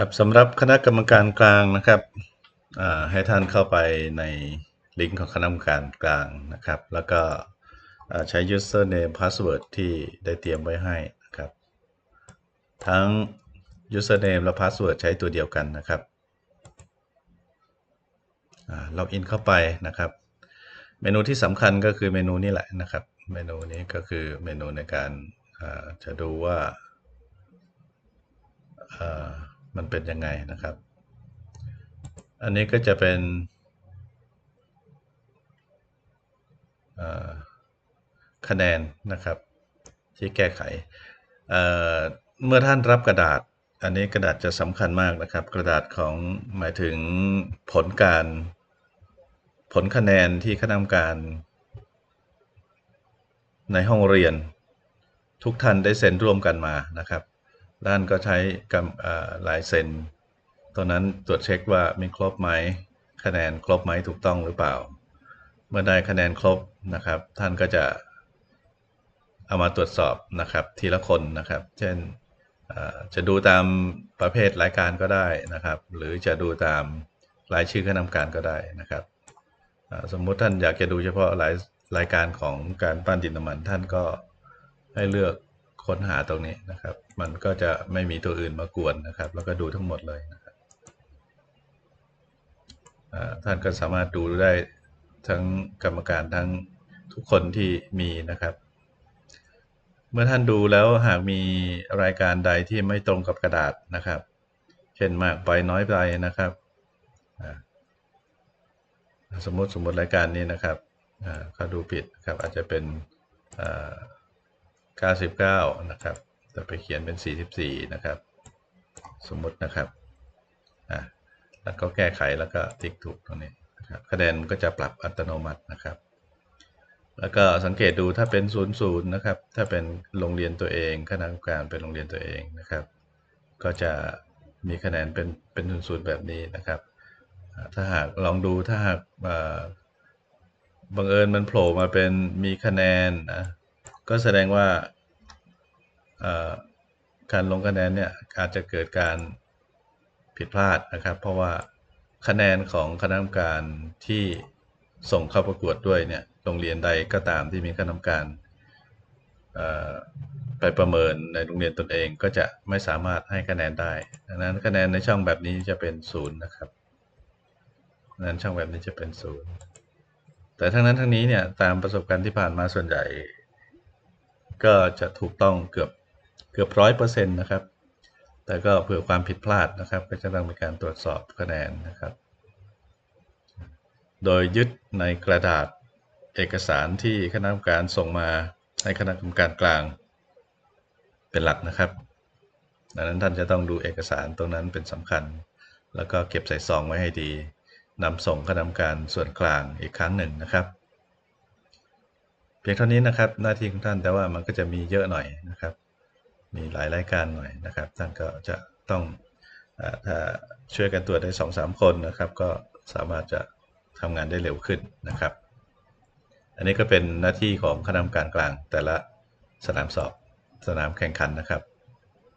ครับสำหรับคณะกรรมการกลางนะครับให้ท่านเข้าไปในลิงก์ของคณะกรรมการกลางนะครับ แล้วก็ใช้ username password ที่ได้เตรียมไว้ให้นะครับ ทั้ง username และ password ใช้ตัวเดียวกันนะครับล็อกอินเข้าไปนะครับ เมนูที่สำคัญก็คือเมนูนี้แหละนะครับ เมนูนี้ก็คือเมนูในการจะดูว่าอ่า มันเป็นยังไงนะครับ อันนี้ก็จะเป็นคะแนนนะครับที่แก้ไขเเมื่อท่านรับกระดาษ อันนี้กระดาษจะสำคัญมากนะครับ กระดาษของหมายถึงผลการผลคะแนนที่คณะกรรมการ ในห้องเรียน ทุกท่านได้เซ็นร่วมกันมานะครับ ด้านก็ใช้กำลายเซ็นตอนนั้นตรวจเช็คว่ามีครบไหมคะแนนครบไหมถูกต้องหรือเปล่า เมื่อได้คะแนนครบนะครับ ท่านก็จะเอามาตรวจสอบนะครับทีละคนนะครับ เช่นจะดูตามประเภทรายการก็ได้นะครับ หรือจะดูตามรายชื่อคณะกรรมการก็ได้นะครับ สมมุติท่านอยากจะดูเฉพาะรายรายการของการปั้นดินน้ำมันท่านก็ให้เลือก ค้นหาตรงนี้นะครับ มันก็จะไม่มีตัวอื่นมากวนนะครับ แล้วก็ดูทั้งหมดเลยนะครับท่านก็สามารถดูได้ทั้งกรรมการทั้งทุกคนที่มีนะครับ เมื่อท่านดูแล้วหากมีรายการใดที่ไม่ตรงกับกระดาษนะครับ เช่นมากไปน้อยไปนะครับ สมมติสมมติรายการนี้นะครับเขาดูผิดครับอาจจะเป็น 99 นะครับแต่ไปเขียนเป็น 44 นะครับ สมมตินะครับ อ่าแล้วก็แก้ไขแล้วก็ติ๊กถูกตรงนี้นะครับ คะแนนก็จะปรับอัตโนมัตินะครับ แล้วก็สังเกตดูถ้าเป็น 00 นะครับ ถ้าเป็นโรงเรียนตัวเองคณะกรรมการเป็นโรงเรียนตัวเองนะครับ ก็จะมีคะแนนเป็นเป็นศูนย์แบบนี้นะครับ ถ้าหากลองดูถ้าหากบังเอิญมันโผล่มาเป็นมีคะแนนนะ ก็แสดงว่าการลงคะแนนเนี่ยอาจจะเกิดการผิดพลาดนะครับ เพราะว่าคะแนนของคณะกรรมการที่ส่งเข้าประกวดด้วยเนี่ยโรงเรียนใดก็ตามที่มีคณะกรรมการไปประเมินในโรงเรียนตนเองก็จะไม่สามารถให้คะแนนได้ดังนั้นคะแนนในช่องแบบนี้จะเป็นศูนย์นะครับนั้นช่องแบบนี้จะเป็นศูนย์แต่ทั้งนั้นทั้งนี้เนี่ยตามประสบการณ์ที่ผ่านมาส่วนใหญ่ ก็จะถูกต้องเกือบเกือบร้อยเปอร์เซ็นต์นะครับ แต่ก็เผื่อความผิดพลาดนะครับ ก็จะต้องมีการตรวจสอบคะแนนนะครับ โดยยึดในกระดาษเอกสารที่คณะกรรมการส่งมาให้คณะกรรมการกลางเป็นหลักนะครับดังนั้นท่านจะต้องดูเอกสารตรงนั้นเป็นสำคัญ แล้วก็เก็บใส่ซองไว้ให้ดีนำส่งคณะกรรมการส่วนกลางอีกครั้งหนึ่งนะครับ พียงเท่านี้นะครับหน้าที่ของท่านแต่ว่ามันก็จะมีเยอะหน่อยนะครับ มีหลายรายการหน่อยนะครับ ท่านก็จะต้องถ้าช่วยกันตรวจได้สองสามคนนะครับ ก็สามารถจะทำงานได้เร็วขึ้นนะครับ อันนี้ก็เป็นหน้าที่ของคณะกรรมการกลางแต่ละสนามสอบสนามแข่งขันนะครับ